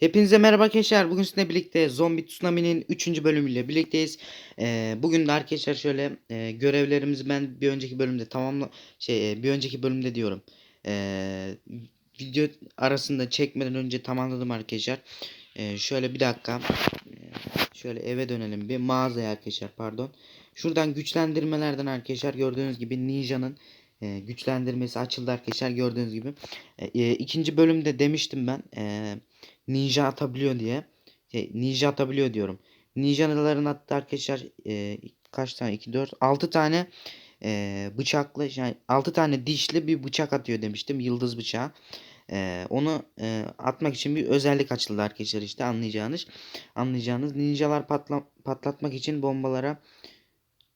Hepinize merhaba arkadaşlar. Bugün sizinle birlikte Zombie Tsunami'nin 3. bölümüyle birlikteyiz. Ee, bugün de arkadaşlar şöyle e, görevlerimizi ben bir önceki bölümde tamamla şey e, bir önceki bölümde diyorum. Ee, video arasında çekmeden önce tamamladım arkadaşlar. Ee, şöyle bir dakika. Ee, şöyle eve dönelim bir mağazaya arkadaşlar pardon. Şuradan güçlendirmelerden arkadaşlar gördüğünüz gibi Ninja'nın e, güçlendirmesi açıldı arkadaşlar gördüğünüz gibi. E, e, ikinci bölümde demiştim ben. E, ninja atabiliyor diye. Şey, ninja atabiliyor diyorum. Ninjaların attığı arkadaşlar e, kaç tane? 2 4 6 tane e, bıçaklı yani 6 tane dişli bir bıçak atıyor demiştim. Yıldız bıçağı. E, onu e, atmak için bir özellik açıldı arkadaşlar işte anlayacağınız. Anlayacağınız ninjalar patla, patlatmak için bombalara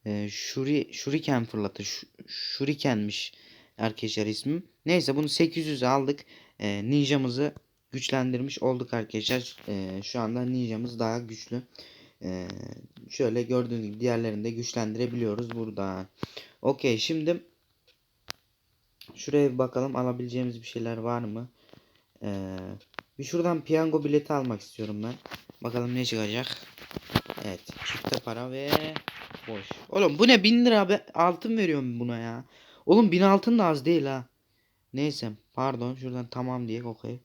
e, şuri şuriken fırlatır. Ş- şurikenmiş arkadaşlar ismim. Neyse bunu 800'e aldık. E, ninjamızı güçlendirmiş olduk arkadaşlar. Ee, şu anda ninjamız daha güçlü. Ee, şöyle gördüğünüz gibi diğerlerini de güçlendirebiliyoruz burada. Okey şimdi şuraya bir bakalım alabileceğimiz bir şeyler var mı? Ee, bir şuradan piyango bileti almak istiyorum ben. Bakalım ne çıkacak. Evet çifte para ve boş. Oğlum bu ne 1000 lira be altın veriyorum buna ya. Oğlum 1000 altın da az değil ha. Neyse pardon şuradan tamam diye okey.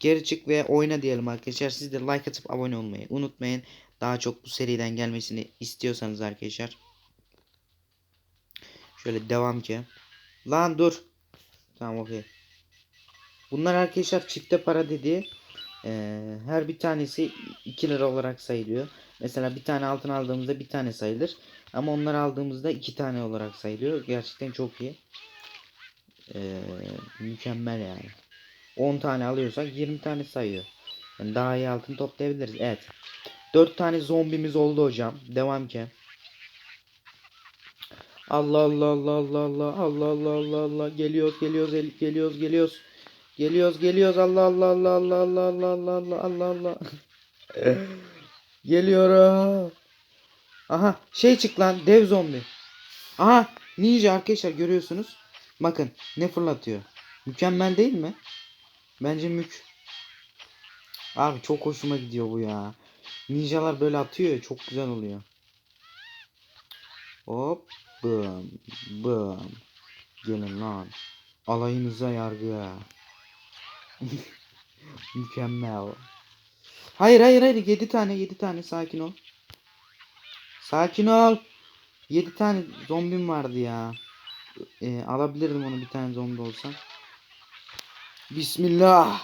Geri çık ve oyna diyelim arkadaşlar. Siz de like atıp abone olmayı unutmayın. Daha çok bu seriden gelmesini istiyorsanız arkadaşlar. Şöyle devam ki. Lan dur. Tamam okey. Bunlar arkadaşlar çifte para dediği eee, her bir tanesi 2 lira olarak sayılıyor. Mesela bir tane altın aldığımızda bir tane sayılır. Ama onları aldığımızda iki tane olarak sayılıyor. Gerçekten çok iyi. Eee, mükemmel yani. 10 tane alıyorsak 20 tane sayıyor. Yani daha iyi altın toplayabiliriz. Evet. 4 tane zombimiz oldu hocam. Devam ki. Allah Allah Allah Allah Allah Allah Allah Allah Allah geliyoruz geliyoruz el- geliyoruz geliyoruz geliyoruz geliyoruz Allah Allah Allah Allah Allah Allah Allah Allah Allah Allah geliyorum aha şey çık lan dev zombi aha ninja arkadaşlar görüyorsunuz bakın ne fırlatıyor mükemmel değil mi Bence mük. Abi çok hoşuma gidiyor bu ya. Ninjalar böyle atıyor ya çok güzel oluyor. Hop. Bım. Bım. Gelin lan. Alayınıza yargı. Mükemmel. Hayır hayır hayır 7 tane 7 tane sakin ol. Sakin ol. 7 tane zombim vardı ya. Ee, alabilirdim onu bir tane zombi olsam. Bismillah.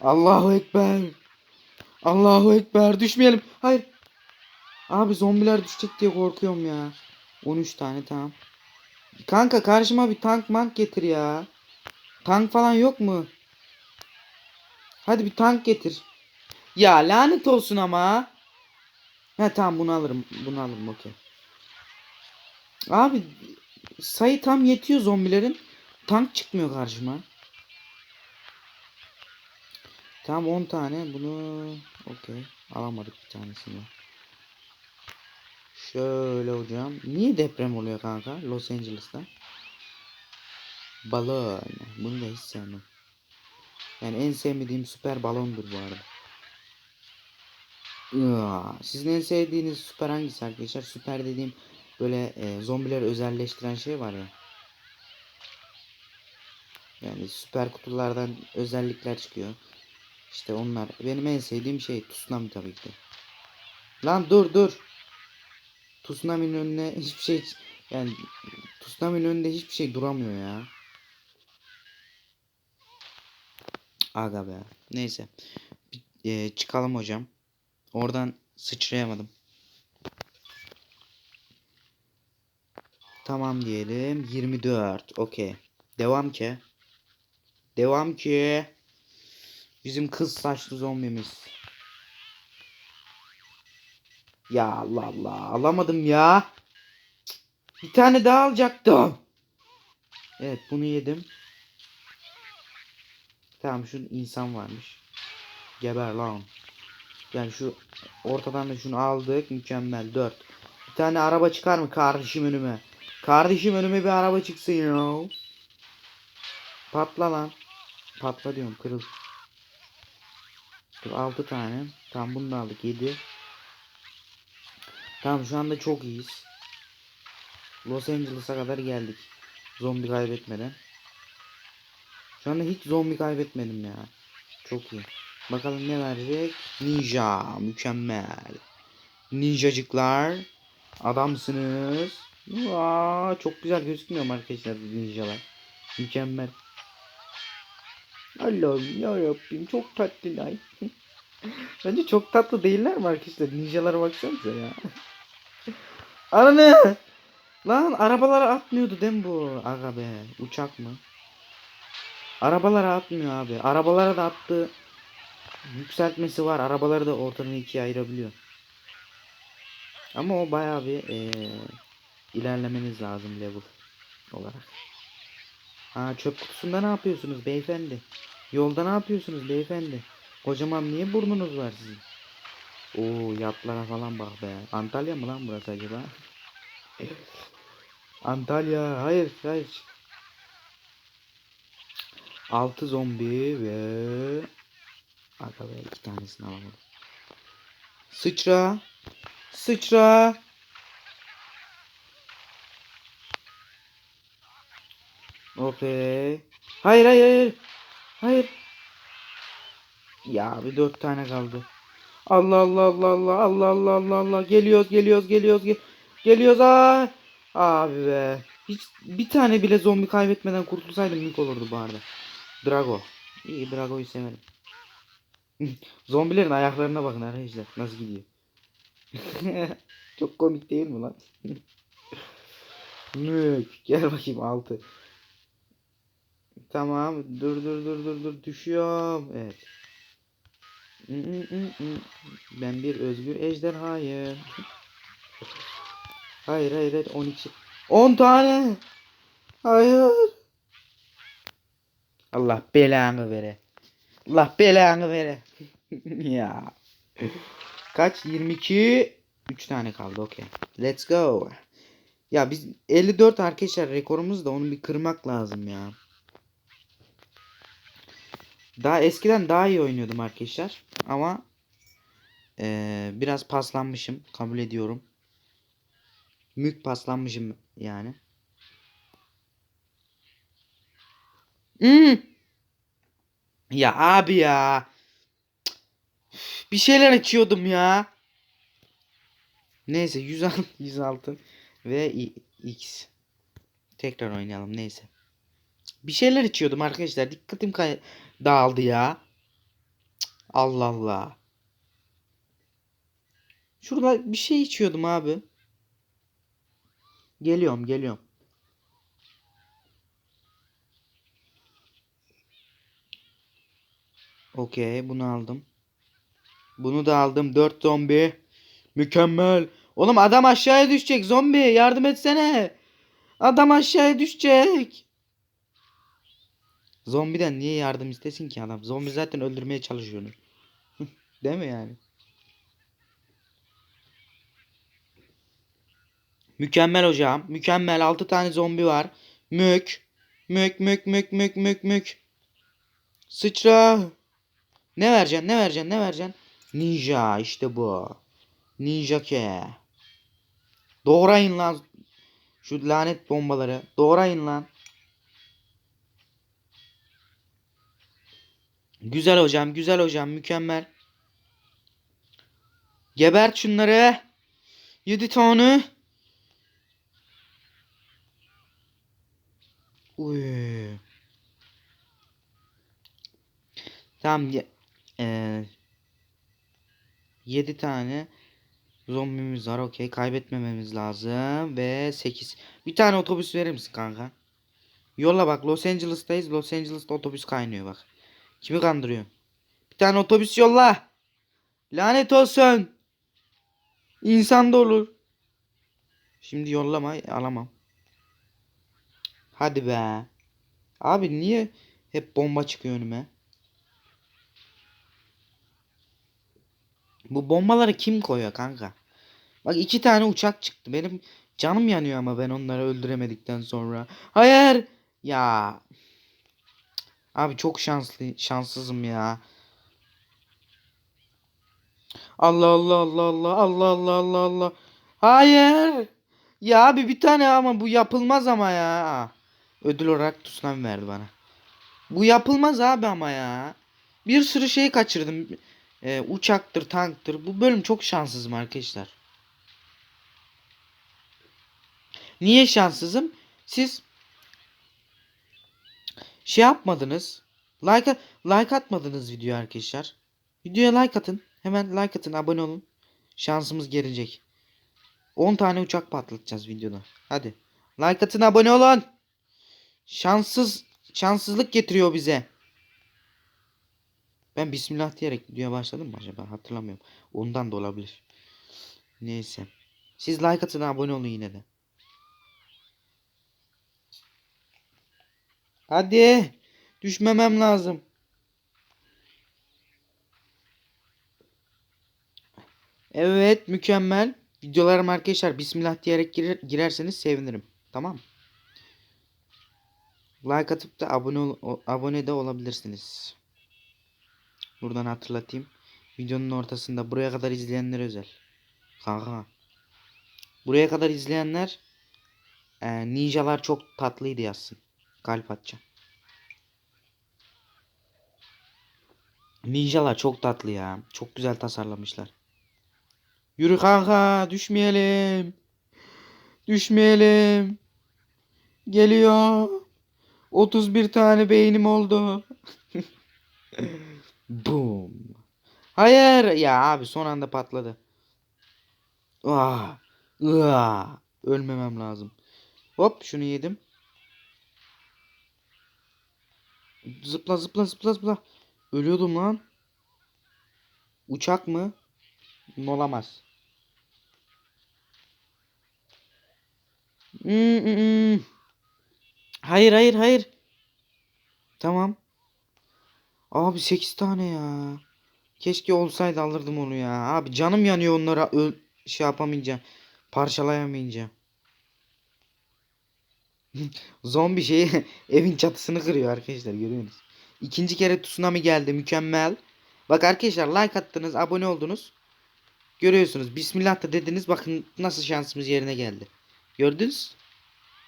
Allahu Ekber. Allahu Ekber. Düşmeyelim. Hayır. Abi zombiler düşecek diye korkuyorum ya. 13 tane tamam. Kanka karşıma bir tank mank getir ya. Tank falan yok mu? Hadi bir tank getir. Ya lanet olsun ama. He tamam bunu alırım. Bunu alırım okey. Abi sayı tam yetiyor zombilerin. Tank çıkmıyor karşıma. Tamam 10 tane bunu okey alamadık bir tanesini. Şöyle hocam. Niye deprem oluyor kanka Los Angeles'ta? Balon. Bunu da hiç sevmem. Yani en sevmediğim süper balondur bu arada. Iıı, Sizin en sevdiğiniz süper hangisi arkadaşlar? Süper dediğim böyle e, zombileri özelleştiren şey var ya. Yani süper kutulardan özellikler çıkıyor. İşte onlar. Benim en sevdiğim şey Tsunami tabii ki. Lan dur dur. Tsunami'nin önüne hiçbir şey yani Tsunami'nin önünde hiçbir şey duramıyor ya. Aga be. Neyse. Bir, e, çıkalım hocam. Oradan sıçrayamadım. Tamam diyelim. 24. Okey. Devam ki. Devam ki. Bizim kız saçlı zombimiz. Ya Allah Allah. Alamadım ya. Bir tane daha alacaktım. Evet bunu yedim. Tamam şu insan varmış. Geber lan. Yani şu ortadan da şunu aldık. Mükemmel. 4. Bir tane araba çıkar mı kardeşim önüme? Kardeşim önüme bir araba çıksın ya. Patla lan. Patla diyorum kırıl. Dur 6 tane. Tamam bunu da aldık 7. Tamam şu anda çok iyiyiz. Los Angeles'a kadar geldik. Zombi kaybetmeden. Şu anda hiç zombi kaybetmedim ya. Çok iyi. Bakalım ne verecek? Ninja. Mükemmel. Ninjacıklar. Adamsınız. Aa, çok güzel gözükmüyor arkadaşlar ninjalar? Mükemmel. Allah'ım yarabbim çok tatlılar. Bence çok tatlı değiller mi arkadaşlar? Ninjalara baksanıza ya. Ananı! Lan arabalara atmıyordu değil mi bu? Aga be. Uçak mı? Arabalara atmıyor abi. Arabalara da attı. Yükseltmesi var. Arabaları da ortadan ikiye ayırabiliyor. Ama o bayağı bir eee, ilerlemeniz lazım level olarak. Ha çöp kutusunda ne yapıyorsunuz beyefendi? Yolda ne yapıyorsunuz beyefendi? Kocaman niye burnunuz var sizin? Oo yatlara falan bak be. Antalya mı lan burası acaba? Antalya. Hayır hayır. Altı zombi ve Aga iki tanesini alamadım. Sıçra. Sıçra. Okey. Hayır hayır hayır. Hayır. Ya bir dört tane kaldı. Allah Allah Allah Allah Allah Allah Allah Allah. Geliyoruz geliyoruz geliyoruz gel geliyoruz. Aa! Abi be. Hiç bir tane bile zombi kaybetmeden kurtulsaydım mük olurdu bu arada. Drago. İyi Drago'yu severim. Zombilerin ayaklarına bakın arkadaşlar. Nasıl gidiyor? Çok komik değil mi lan? Mük. Gel bakayım altı tamam dur dur dur dur dur düşüyorum evet ben bir özgür ejderhayım. Hayır hayır hayır 12. 10 tane. Hayır. Allah belanı vere. Allah belanı vere. ya. Kaç? 22. 3 tane kaldı okey. Let's go. Ya biz 54 arkadaşlar rekorumuz da onu bir kırmak lazım ya. Daha eskiden daha iyi oynuyordum arkadaşlar. Ama eee, biraz paslanmışım. Kabul ediyorum. Mük paslanmışım yani. Hmm. Ya abi ya. Bir şeyler açıyordum ya. Neyse 106, 106 ve X. Tekrar oynayalım neyse. Bir şeyler içiyordum arkadaşlar. Dikkatim kay dağıldı ya. Allah Allah. Şurada bir şey içiyordum abi. Geliyorum, geliyorum. Okey, bunu aldım. Bunu da aldım. 4 zombi. Mükemmel. Oğlum adam aşağıya düşecek. Zombi yardım etsene. Adam aşağıya düşecek. Zombiden niye yardım istesin ki adam? Zombi zaten öldürmeye çalışıyor. Değil mi yani? Mükemmel hocam. Mükemmel. 6 tane zombi var. Mük. Mük mük mük mük mük mük. Sıçra. Ne vereceksin? Ne vereceksin? Ne vereceksin? Ninja işte bu. Ninja ke. Doğrayın lan. Şu lanet bombaları. Doğrayın lan. Güzel hocam, güzel hocam, mükemmel. Gebert şunları. 7 tane. Uy. Tamam. ye- Eee 7 tane zombimiz var. Okey. Kaybetmememiz lazım. Ve 8. Bir tane otobüs verir misin kanka? Yolla bak. Los Angeles'tayız. Los Angeles'ta otobüs kaynıyor bak. Kimi kandırıyor? Bir tane otobüs yolla. Lanet olsun. İnsan da olur. Şimdi yollama alamam. Hadi be. Abi niye hep bomba çıkıyor önüme? Bu bombaları kim koyuyor kanka? Bak iki tane uçak çıktı. Benim canım yanıyor ama ben onları öldüremedikten sonra. Hayır. Ya. Abi çok şanslı şanssızım ya. Allah Allah Allah Allah Allah Allah Allah Allah. Hayır. Ya abi bir tane ama bu yapılmaz ama ya. Ödül olarak tsunami verdi bana. Bu yapılmaz abi ama ya. Bir sürü şey kaçırdım. Ee, uçaktır, tanktır. Bu bölüm çok şanssızım arkadaşlar. Niye şanssızım? Siz şey yapmadınız. Like like atmadınız video arkadaşlar. Videoya like atın. Hemen like atın, abone olun. Şansımız gelecek. 10 tane uçak patlatacağız videoda. Hadi. Like atın, abone olun. Şanssız şanssızlık getiriyor bize. Ben bismillah diyerek videoya başladım mı acaba? Hatırlamıyorum. Ondan da olabilir. Neyse. Siz like atın, abone olun yine de. Hadi. Düşmemem lazım. Evet mükemmel. Videolarım arkadaşlar bismillah diyerek girer, girerseniz sevinirim. Tamam. Like atıp da abone ol- abone de olabilirsiniz. Buradan hatırlatayım. Videonun ortasında buraya kadar izleyenler özel. Kanka. Buraya kadar izleyenler e, ninjalar çok tatlıydı yazsın. Kalp atacağım. Ninjalar çok tatlı ya. Çok güzel tasarlamışlar. Yürü kanka düşmeyelim. Düşmeyelim. Geliyor. 31 tane beynim oldu. Boom. Hayır ya abi son anda patladı. Ah. Ah. Ölmemem lazım. Hop şunu yedim. Zıpla zıpla zıpla zıpla. Ölüyordum lan. Uçak mı? Olamaz. Hmm, hmm, hmm. Hayır hayır hayır. Tamam. Abi 8 tane ya. Keşke olsaydı alırdım onu ya. Abi canım yanıyor onlara şey yapamayacağım. Parçalayamayacağım. Zombi şeyi evin çatısını kırıyor arkadaşlar görüyorsunuz. İkinci kere tsunami geldi mükemmel. Bak arkadaşlar like attınız abone oldunuz. Görüyorsunuz Bismillah da dediniz bakın nasıl şansımız yerine geldi. Gördünüz?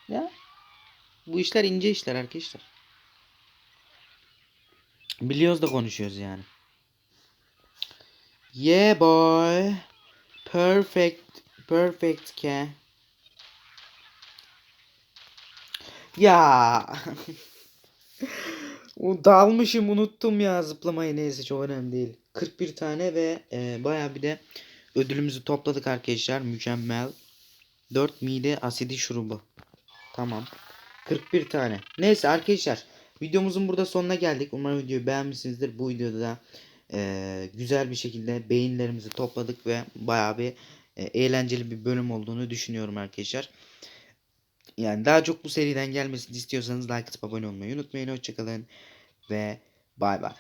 Ya. Bu işler ince işler arkadaşlar. Biliyoruz da konuşuyoruz yani. Yeah boy. Perfect. Perfect ke. Ya. Dalmışım unuttum ya zıplamayı neyse çok önemli değil. 41 tane ve e, baya bir de ödülümüzü topladık arkadaşlar. Mükemmel. 4 mide asidi şurubu. Tamam. 41 tane. Neyse arkadaşlar. Videomuzun burada sonuna geldik. Umarım videoyu beğenmişsinizdir. Bu videoda da e, güzel bir şekilde beyinlerimizi topladık ve baya bir e, eğlenceli bir bölüm olduğunu düşünüyorum arkadaşlar. Yani daha çok bu seriden gelmesini istiyorsanız like atıp abone olmayı unutmayın. Hoşçakalın ve bay bay.